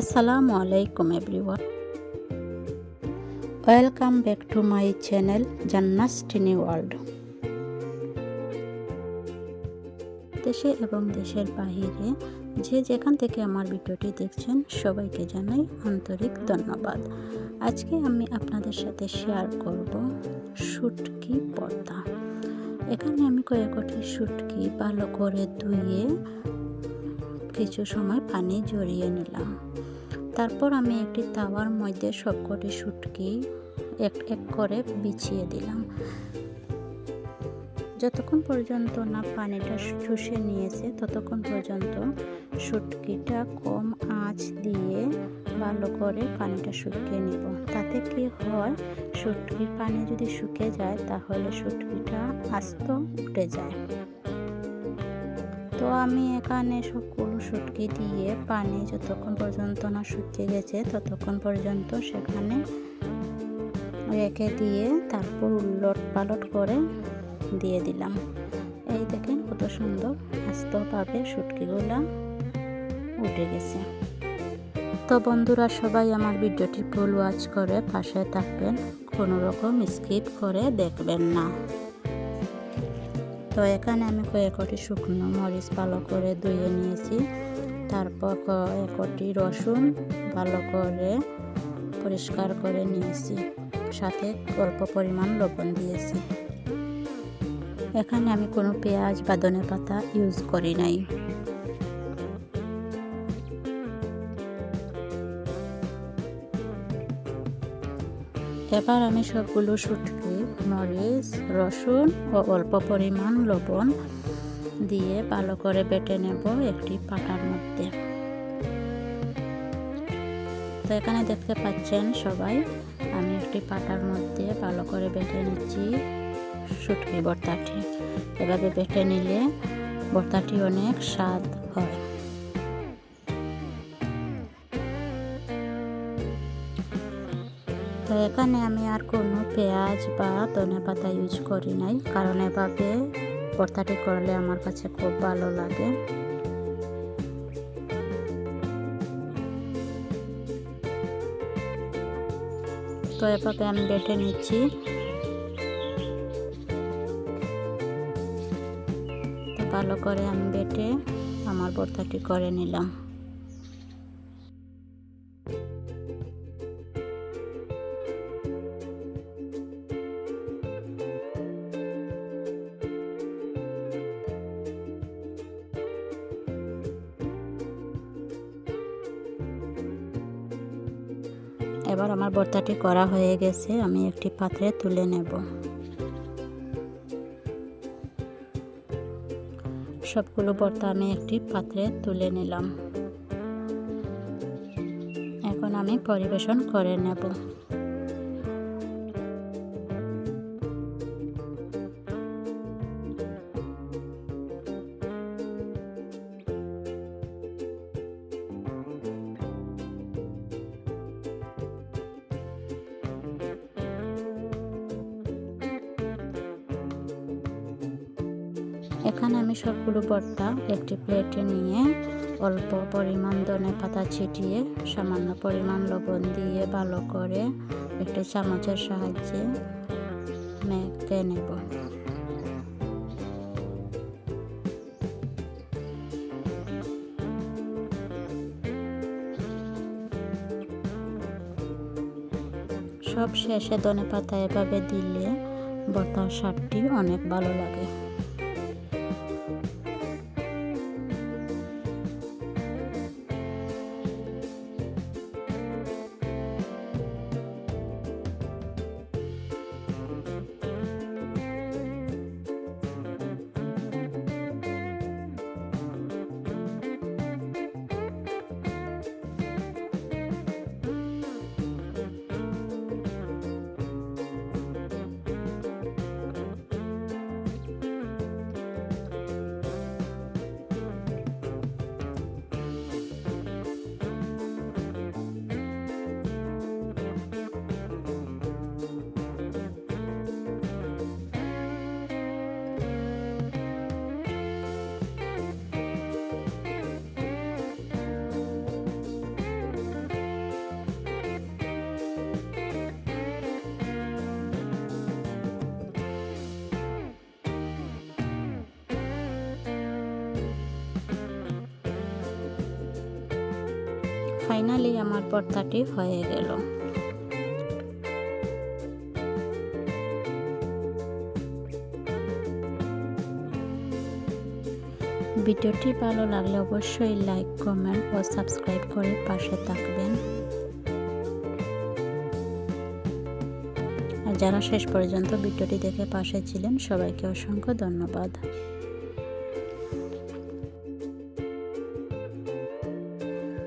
আসসালামু আলাইকুম everyone. Welcome back to my channel Jannas tiny world. দেশে এবং দেশের বাহিরে যে যেখান থেকে আমার ভিডিওটি দেখছেন, সবাইকে জানাই আন্তরিক ধন্যবাদ। আজকে আমি আপনাদের সাথে শেয়ার করব শুটকি পর্দা। এখানে আমি কয়েকটি শুটকি ভালো করে ধুয়ে কিছু সময় পানি জড়িয়ে নিলাম। তারপর আমি একটি তাওয়ার মধ্যে সবকটি শুটকি এক এক করে বিছিয়ে দিলাম। যতক্ষণ পর্যন্ত না পানিটা শুষে নিয়েছে, ততক্ষণ পর্যন্ত শুটকিটা কম আঁচ দিয়ে ভালো করে পানিটা শুকিয়ে নিব। তাতে কি হয়, শুটকির পানি যদি শুকিয়ে যায়, তাহলে শুটকিটা আস্ত উঠে যায়। তো আমি এখানে সবগুলো শুটকি দিয়ে পানি যতক্ষণ পর্যন্ত না শুকিয়ে গেছে, ততক্ষণ পর্যন্ত সেখানে রেখে দিয়ে তারপর উল্লট পালট করে দিয়ে দিলাম। এই দেখেন কত সুন্দর আস্তভাবে শুটকিগুলা উঠে গেছে। তো বন্ধুরা, সবাই আমার ভিডিওটি ফুল ওয়াচ করে পাশে থাকবেন, কোনো রকম স্কিপ করে দেখবেন না। তো এখানে আমি কয়েকটি শুকনো মরিচ ভালো করে ধুয়ে নিয়েছি। তারপর কয়েকটি রসুন ভালো করে পরিষ্কার করে নিয়েছি। সাথে অল্প পরিমাণ লবণ দিয়েছি। এখানে আমি কোনো পেঁয়াজ বা ধনে পাতা ইউজ করি নাই। এবার আমি সবগুলো শুটকি মরিচ, রসুন ও অল্প পরিমাণ লবণ দিয়ে ভালো করে বেটে নেব একটি পাটার মধ্যে। তো এখানে দেখতে পাচ্ছেন সবাই, আমি একটি পাটার মধ্যে ভালো করে বেটে নিচ্ছি শুটকি ভর্তাটি এভাবে বেটে নিলে ভর্তাটি অনেক স্বাদ হয়। তো এখানে আমি আর কোনো পেঁয়াজ বা ধনে পাতা ইউজ করি নাই। কারণ এভাবে ভর্তাটি করলে আমার কাছে খুব ভালো লাগে। তো এভাবে আমি বেটে নিচ্ছি। ভালো করে আমি বেটে আমার ভর্তাটি করে নিলাম। এবার আমার ভর্তাটি করা হয়ে গেছে, আমি একটি পাত্রে তুলে নেব। সবগুলো ভর্তা আমি একটি পাত্রে তুলে নিলাম। এখন আমি পরিবেশন করে নেব। এখানে আমি সবগুলো ভর্তা একটি প্লেটে নিয়ে অল্প পরিমাণ ধনে পাতা ছিটিয়ে, সামান্য পরিমাণ লবণ দিয়ে ভালো করে একটি চামচের সাহায্যে মেখে নেব। সব শেষে ধনে পাতা এভাবে দিলে ভর্তার স্বাদটি অনেক ভালো লাগে। ফাইনালি আমার পর্দাটি হয়ে গেল। ভিডিওটি ভালো লাগলে অবশ্যই লাইক কমেন্ট ও সাবস্ক্রাইব করে পাশে থাকবেন। আর যারা শেষ পর্যন্ত ভিডিওটি দেখে পাশে ছিলেন, সবাইকে অসংখ্য ধন্যবাদ।